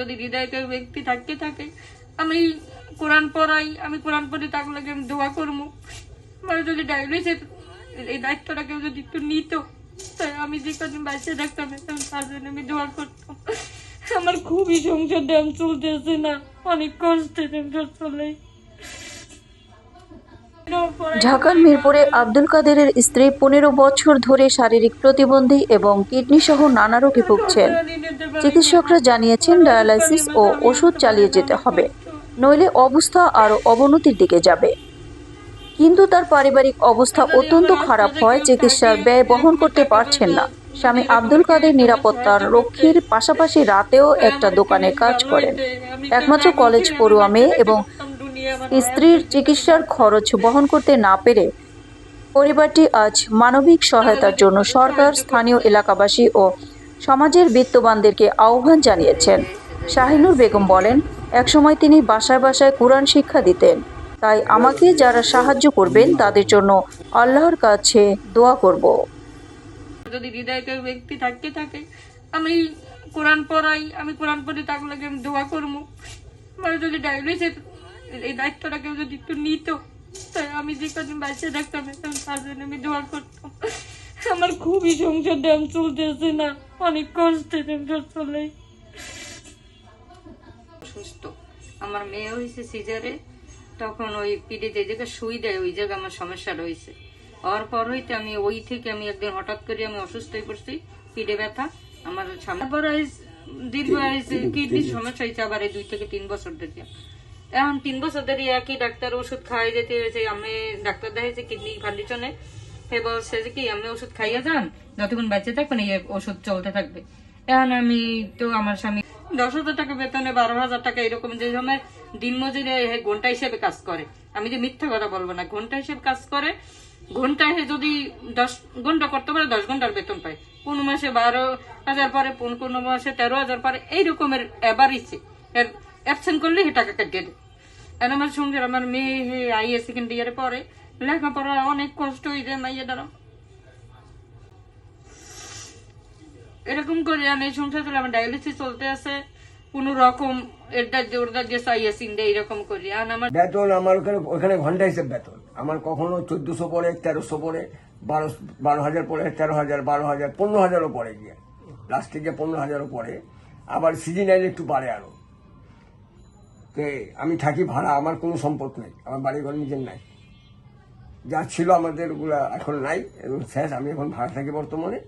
যদি হৃদয় কেউ ব্যক্তি থাকতে থাকে, আমি কোরআন পড়াই, আমি কোরআন পড়ি তার লাগে আমি দোয়া করব। মানে যদি ডায়ালিসিস এই দায়িত্বটা কেউ যদি একটু নিত, তাই আমি যে কদিন বাঁচিয়ে থাকতাম তার জন্য আমি দোয়া করতাম। আমার খুবই সংসার দাম চলতেছে না, অনেক কষ্টে সংসার চলে। ঢাকার মিরপুরে আব্দুল কাদেরের স্ত্রী পনেরো বছর ধরে শারীরিক প্রতিবন্ধী এবং কিডনি সহ নানা রোগে ভুগছেন। চিকিৎসকরা জানিয়েছেন ডায়ালাইসিস ও ওষুধ চালিয়ে যেতে হবে, নইলে অবস্থা আরও অবনতির দিকে যাবে। কিন্তু তার পারিবারিক অবস্থা অত্যন্ত খারাপ হয়, চিকিৎসার ব্যয় বহন করতে পারছেন না। স্বামী আব্দুল কাদের নিরাপত্তার রক্ষীর পাশাপাশি রাতেও একটা দোকানে কাজ করেন। একমাত্র কলেজ পড়ুয়া মেয়ে এবং স্ত্রীর চিকিৎসার খরচ বহন করতে না পেরে পরিবারটি আজ মানবিক সহায়তার জন্য সরকার, স্থানীয় এলাকাবাসী ও সমাজের বিত্তবানদেরকে আহ্বান জানিয়েছেন। শাহিনুর বেগম বলেন, একসময় তিনি বাসায় বাসায় কোরআন শিক্ষা দিতেন। তাই আমাকে যারা সাহায্য করবেন, তাদের জন্য আল্লাহর কাছে দোয়া করব। যদি হৃদয় কেউ ব্যক্তি থাকতে থাকে, আমি কোরআন পড়াই, আমি কোরআন পড়ে তার লাগে আমি দোয়া করব। আমার যদি ডায়ালিসিস এই দায়িত্বটা কেউ যদি একটু নিত তাই আমি যে কদিন বাঁচিয়ে থাকতাম এখন তার জন্য আমি দোয়া করতাম। আমার খুবই সংসার দাম চলতেছে না অনেক কষ্টে সংসার চলে। সুস্থ। আমার মেয়ে হয়েছে সিজারে তখন ওই পিঠে যে জায়গায় সুই দেয় ওই জায়গায় আমার সমস্যা রয়েছে। হওয়ার পর হইতে আমি ওই থেকে আমি একদিন হঠাৎ করে আমি অসুস্থ হয়ে পড়ছি পিঠে ব্যথা। আমার সামনে পর দীর্ঘ কিডনির সমস্যা হয়েছে আবার এই দুই থেকে তিন বছর ধরে। এখন তিন বছর ধরে একই ডাক্তার ওষুধ খাওয়াই যেতে হয়েছে, আমি ডাক্তার দেখাইছে কিডনি কন্ডিশনে সে বলছে যে কি আমি ওষুধ খাইয়া যান, যতক্ষণ বেঁচে থাকবেন এই ওষুধ চলতে থাকবে। এখন আমি তো আমার স্বামী দশ হাজার টাকা বেতনে বারো হাজার টাকা এরকম যে সময় দিন মজুরি ঘণ্টা হিসেবে কাজ করে। আমি যে মিথ্যা কথা বলব না, ঘণ্টা হিসেবে কাজ করে। ঘন্টায় যদি দশ ঘণ্টা করতে পারে, দশ ঘণ্টার বেতন পায়। কোন মাসে বারো হাজার পরে, কোন কোন মাসে তেরো হাজার পরে, এই রকমের এবারইছে এর অ্যাবসেন্ট করলে সে টাকা কাটিয়ে দেয়। আর আমার সঙ্গে আমার মেয়ে আইএ সেকেন্ড ইয়ারে পরে লেখাপড়া অনেক কষ্ট হয়ে যায় মাইয়া দ্বারা। এরকম করে আমি সংসার চলে, আমার ডায়ালিসিস চলতে আছে রকম সাইয়া সিন্দে এরকম করি। আমার বেতন আমার ওখানে ওখানে ঘণ্টা হিসেব বেতন। আমার পড়ে, তেরোশো বারো হাজার তেরো হাজার, বারো হাজার, পনেরো হাজারও পড়ে গিয়ে। পনেরো হাজারও পড়ে। আবার সিজন একটু বাড়ে আরও। তো আমি থাকি ভাড়া, আমার কোনো সম্পদ নাই, আমার বাড়ি ঘর নিজের নাই। যা ছিল আমাদের ওগুলা এখন নাই, এবং শেষ, আমি এখন ভাড়া থাকি বর্তমানে।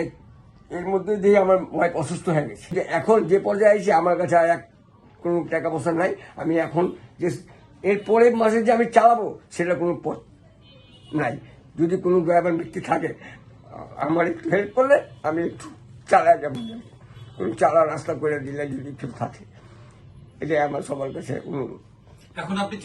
এর এর মধ্যে দিয়ে আমার ওয়াইফ অসুস্থ হয়ে গেছে। যে এখন যে পর্যায়ে এসে আমার কাছে আর এক, কোনো টাকা পয়সা নাই, আমি এখন যে, এর পরের মাসে যে আমি চালাবো, সেটা কোনো পথ নাই। যদি কোনো ড্রাইভার ব্যক্তি থাকে, আমার একটু হেল্প করলে, আমি একটু চালা যাব। কোনো চালা রাস্তা করে দিলে যদি একটু থাকে। এটাই আমার সবার কাছে অনুরোধ। এখন আপনি